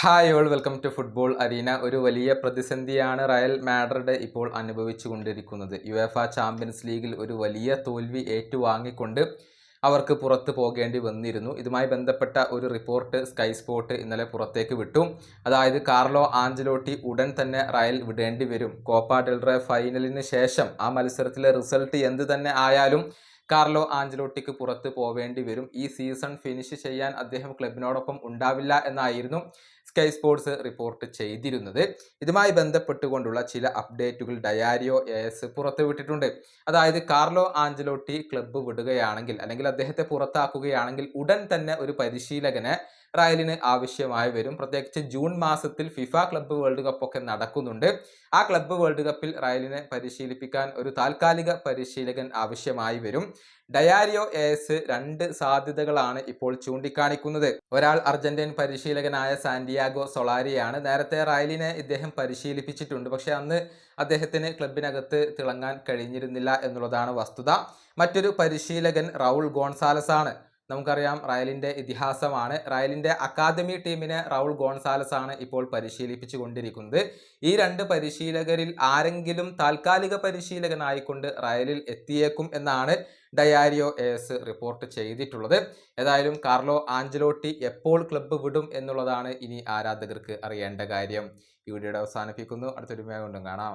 Hi all welcome to football arena ഒരു വലിയ പ്രതിസന്ധിയാണ് റയൽ മാഡ്രിഡ് ഇപ്പോൾ അനുഭവിച്ചു കൊണ്ടിരിക്കുന്നത് യു എഫ ചാമ്പ്യൻസ് ലീഗിൽ ഒരു വലിയ തോൽവി ഏറ്റുവാങ്ങിക്കൊണ്ട് അവർക്ക് പുറത്തു പോകേണ്ടി വന്നിരുന്നു. ഇതുമായി ബന്ധപ്പെട്ട ഒരു റിപ്പോർട്ട് സ്കൈ സ്പോർട്ട് ഇന്നലെ പുറത്തേക്ക് വിട്ടു. അതായത് കാർലോ ആഞ്ചലോട്ടി ഉടൻ തന്നെ റയൽ വിടേണ്ടി വരും. കോപ്പ ഡെൽറെ ഫൈനലിന് ശേഷം ആ മത്സരത്തിലെ റിസൾട്ട് എന്ത് തന്നെ ആയാലും കാർലോ ആഞ്ചലോട്ടിക്ക് പുറത്ത് പോവേണ്ടി വരും. ഈ സീസൺ ഫിനിഷ് ചെയ്യാൻ അദ്ദേഹം ക്ലബിനോടൊപ്പം ഉണ്ടാവില്ല എന്നായിരുന്നു സ്കൈ സ്പോർട്സ് റിപ്പോർട്ട് ചെയ്തിരുന്നത്. ഇതുമായി ബന്ധപ്പെട്ടുകൊണ്ടുള്ള ചില അപ്ഡേറ്റുകൾ ഡയാരിയോ എസ് പുറത്തുവിട്ടിട്ടുണ്ട് അതായത് കാർലോ ആഞ്ചലോട്ടി ക്ലബ്ബ് വിടുകയാണെങ്കിൽ അല്ലെങ്കിൽ അദ്ദേഹത്തെ പുറത്താക്കുകയാണെങ്കിൽ ഉടൻ തന്നെ ഒരു പരിശീലകനെ റയലിന് ആവശ്യമായി വരും. പ്രത്യേകിച്ച് ജൂൺ മാസത്തിൽ ഫിഫ ക്ലബ്ബ് വേൾഡ് കപ്പ് ഒക്കെ നടക്കുന്നുണ്ട്. ആ ക്ലബ്ബ് വേൾഡ് കപ്പിൽ റയലിനെ പരിശീലിപ്പിക്കാൻ ഒരു താൽക്കാലിക പരിശീലകൻ ആവശ്യമായി വരും. ഡയാരിയോ എസ് രണ്ട് സാധ്യതകളാണ് ഇപ്പോൾ ചൂണ്ടിക്കാണിക്കുന്നത്. ഒരാൾ അർജന്റീൻ പരിശീലകനായ സാന്റിയാഗോ സൊളാരിയാണ്. നേരത്തെ റായലിനെ ഇദ്ദേഹം പരിശീലിപ്പിച്ചിട്ടുണ്ട്. പക്ഷെ അന്ന് അദ്ദേഹത്തിന് ക്ലബിനകത്ത് തിളങ്ങാൻ കഴിഞ്ഞിരുന്നില്ല എന്നുള്ളതാണ് വസ്തുത. മറ്റൊരു പരിശീലകൻ റൗൾ ഗോൺസാലസ് ആണ് നമുക്കറിയാം റയലിന്റെ ഇതിഹാസമാണ്. റയലിന്റെ അക്കാദമി ടീമിനെ റൗൾ ഗോൺസാലസ് ആണ് ഇപ്പോൾ പരിശീലിപ്പിച്ചു കൊണ്ടിരിക്കുന്നത് ഈ രണ്ട് പരിശീലകരിൽ ആരെങ്കിലും താൽക്കാലിക പരിശീലകനായിക്കൊണ്ട് റയലിൽ എത്തിയേക്കും എന്നാണ് ഡയാരിയോ എസ് റിപ്പോർട്ട് ചെയ്തിട്ടുള്ളത്. ഏതായാലും കാർലോ ആഞ്ചലോട്ടി എപ്പോൾ ക്ലബ്ബ് വിടും എന്നുള്ളതാണ് ഇനി ആരാധകർക്ക് അറിയേണ്ട കാര്യം. ഈ വീഡിയോയുടെ അവസാനിപ്പിക്കുന്നു. അടുത്തൊരു കൊണ്ടും കാണാം.